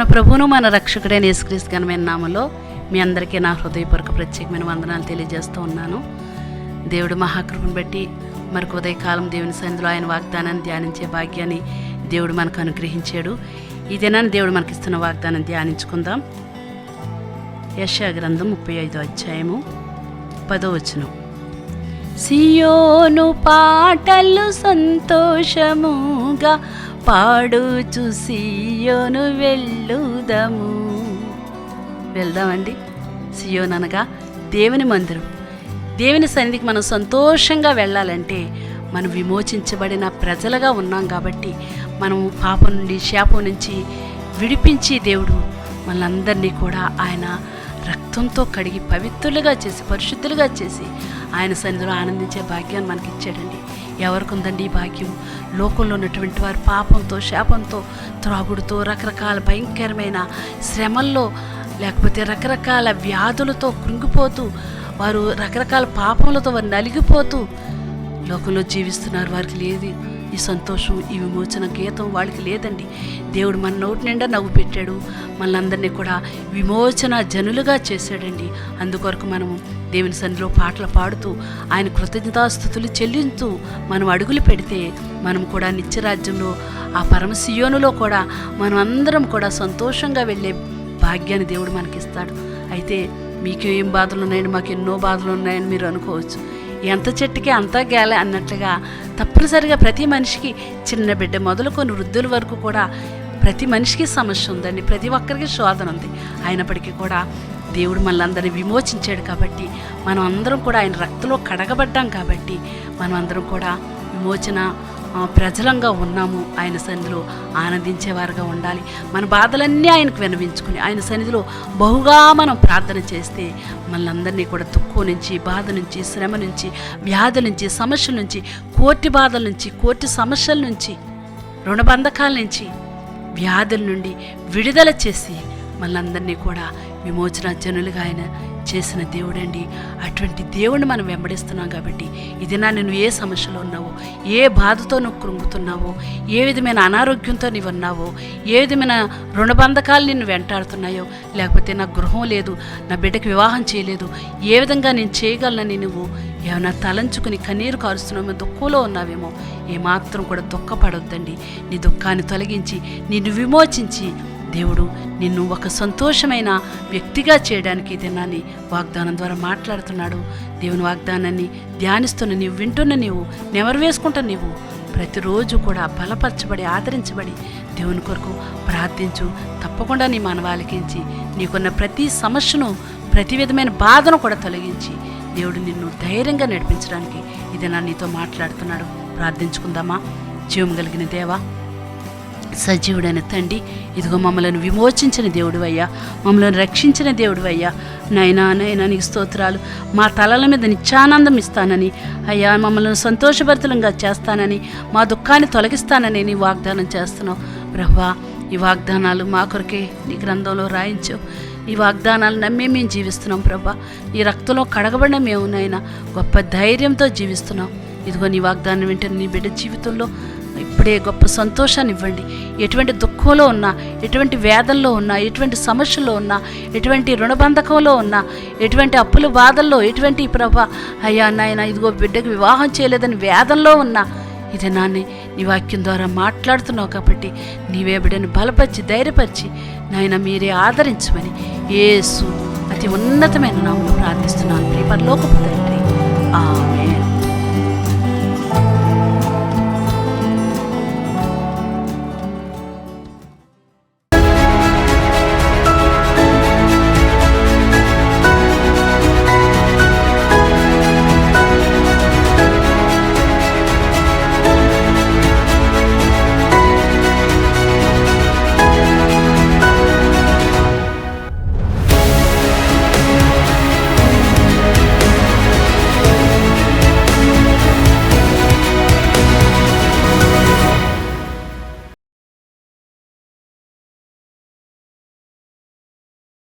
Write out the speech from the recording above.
మన ప్రభువును మన రక్షకుడైన యేసుక్రీస్తు ఘనమైన నామలో మీ అందరికీ నా హృదయపూర్వక ప్రత్యేకమైన వందనాలు తెలియజేస్తూ ఉన్నాను. దేవుడు మహాకృపను బట్టి మరొక ఉదయకాలం దేవుని సన్నిధిలో ఆయన వాగ్దానాన్ని ధ్యానించే భాగ్యాన్ని దేవుడు మనకు అనుగ్రహించాడు. ఈ దినాన్ని దేవుడు మనకి ఇస్తున్న వాగ్దానం ధ్యానించుకుందాం. యశా గ్రంథం ముప్పై ఐదో అధ్యాయము పదో వచనం. సియోను పాటలు సంతోషముగా పాడుచు సియోను వెళ్ళుదము. వెళ్దామండి. సియోన్ అనగా దేవుని మందిరం. దేవుని సన్నిధికి మనం సంతోషంగా వెళ్ళాలంటే మనం విమోచించబడిన ప్రజలుగా ఉన్నాం కాబట్టి మనం పాపం నుండి శాపం నుంచి విడిపించి దేవుడు మనందరినీ కూడా ఆయన రక్తంతో కడిగి పవిత్రులుగా చేసి పరిశుద్ధులుగా చేసి ఆయన సన్నిధిలో ఆనందించే భాగ్యాన్ని మనకి ఇచ్చాడండి ఎవరికి ఉందండి ఈ భాగ్యం? లోకంలో ఉన్నటువంటి వారు పాపంతో శాపంతో త్రాగుడుతో రకరకాల భయంకరమైన శ్రమల్లో లేకపోతే రకరకాల వ్యాధులతో కృంగిపోతూ వారు రకరకాల పాపములతో వారు నలిగిపోతూ లోకంలో జీవిస్తున్నారు వారికి లేదు. ఈ సంతోషం ఈ విమోచన గీతం వాళ్ళకి లేదండి. దేవుడు మన నోటి నిండా నవ్వు పెట్టాడు. మనందరినీ కూడా విమోచన జనులుగా చేశాడండి. అందుకొరకు మనము దేవుని సన్నిలో పాటలు పాడుతూ ఆయన కృతజ్ఞతాస్థుతులు చెల్లించు మనం అడుగులు పెడితే మనం కూడా నిత్యరాజ్యంలో ఆ పరమశియోనులో కూడా మనం అందరం కూడా సంతోషంగా వెళ్ళే భాగ్యాన్ని దేవుడు మనకిస్తాడు. అయితే మీకు ఏం బాధలు ఉన్నాయండి మాకు ఎన్నో బాధలు ఉన్నాయని మీరు అనుకోవచ్చు. ఎంత చెట్టుకి అంత గేలే అన్నట్లుగా తప్పనిసరిగా ప్రతి మనిషికి చిన్న బిడ్డ మొదలుకొని వృద్ధుల వరకు కూడా ప్రతి మనిషికి సమస్య ఉందండి. ప్రతి ఒక్కరికి శోధన ఉంది. అయినప్పటికీ కూడా దేవుడు మనల్ని విమోచించాడు కాబట్టి మనం అందరం కూడా ఆయన రక్తంలో కడగబడ్డాం కాబట్టి మనం అందరం కూడా విమోచన ప్రజలంగా ఉన్నాము. ఆయన సన్నిధిలో ఆనందించేవారుగా ఉండాలి. మన బాధలన్నీ ఆయనకు వినవించుకుని ఆయన సన్నిధిలో బహుగా మనం ప్రార్థన చేస్తే మనందరినీ కూడా దుఃఖం నుంచి బాధ నుంచి శ్రమ నుంచి వ్యాధి నుంచి సమస్యల నుంచి కోర్టు బాధల నుంచి కోర్టు సమస్యల నుంచి రుణబంధకాల నుంచి వ్యాధుల నుండి విడుదల చేసి మనందరినీ కూడా విమోచన జనులుగా ఆయన చేసిన దేవుడండి. అటువంటి దేవుడిని మనం వెంబడిస్తున్నాం కాబట్టి ఇది నా నువ్వు ఏ సమస్యలో ఉన్నావో ఏ బాధతో నువ్వు కృంగుతున్నావో ఏ విధమైన అనారోగ్యంతో నీవు ఉన్నావో ఏ విధమైన రుణబంధకాలు నిన్ను వెంటాడుతున్నాయో లేకపోతే నా గృహం లేదు నా బిడ్డకి వివాహం చేయలేదు ఏ విధంగా నేను చేయగలనని నువ్వు ఏమైనా తలంచుకుని కన్నీరు కారుస్తున్నామో దుఃఖంలో ఉన్నావేమో ఏమాత్రం కూడా దుఃఖపడొద్దండి. నీ దుఃఖాన్ని తొలగించి నిన్ను విమోచించి దేవుడు నిన్ను ఒక సంతోషమైన వ్యక్తిగా చేయడానికి దినాన్ని వాగ్దానం ద్వారా మాట్లాడుతున్నాడు. దేవుని వాగ్దానాన్ని ధ్యానిస్తున్న నీవు వింటున్న నీవు నెవరు నీవు ప్రతిరోజు కూడా బలపరచబడి ఆదరించబడి దేవుని కొరకు ప్రార్థించు. తప్పకుండా నీ మనవాలకించి నీకున్న ప్రతి సమస్యను ప్రతి విధమైన బాధను కూడా తొలగించి దేవుడు నిన్ను ధైర్యంగా నడిపించడానికి ఇది నా నీతో మాట్లాడుతున్నాడు. ప్రార్థించుకుందామా? జీవం కలిగిన దేవా సజీవుడైన తండ్రి. ఇదిగో మమ్మల్ని విమోచించిన దేవుడు అయ్యా. మమ్మల్ని రక్షించిన దేవుడు అయ్యా. నైనా నైనా నీకు స్తోత్రాలు. మా తలల మీద నిత్యానందం ఇస్తానని. అయ్యా మమ్మల్ని సంతోషభరితలంగా చేస్తానని. మా దుఃఖాన్ని తొలగిస్తానని నీ వాగ్దానం చేస్తున్నావు. ప్రభా ఈ వాగ్దానాలు మా కొరకే నీ గ్రంథంలో రాయించావు ఈ వాగ్దానాలు నమ్మి మేము జీవిస్తున్నాం ప్రభా. ఈ రక్తంలో కడగబడిన మేము నైనా గొప్ప ధైర్యంతో జీవిస్తున్నాం. ఇదిగో నీ వాగ్దానం వెంటనే నీ బిడ్డ జీవితంలో ఇప్పుడే గొప్ప సంతోషాన్ని ఇవ్వండి. ఎటువంటి దుఃఖంలో ఉన్నా ఎటువంటి వేదనలో ఉన్నా ఎటువంటి సమస్యలో ఉన్నా ఎటువంటి రుణబంధకంలో ఉన్నా ఎటువంటి అప్పుల బాధల్లో ఎటువంటి ప్రభా అయ్యా నాయన ఇదిగో బిడ్డకు వివాహం చేయలేదని వేదనలో ఉన్నా ఇది నాన్ని నీ వాక్యం ద్వారా మాట్లాడుతున్నావు కాబట్టి నీవే బిడ్డను బలపరిచి ధైర్యపరిచి నాయన మీరే ఆదరించమని ఏసు అతి ఉన్నతమైన నామను ప్రార్థిస్తున్నాను. ప్రియ తండ్రి.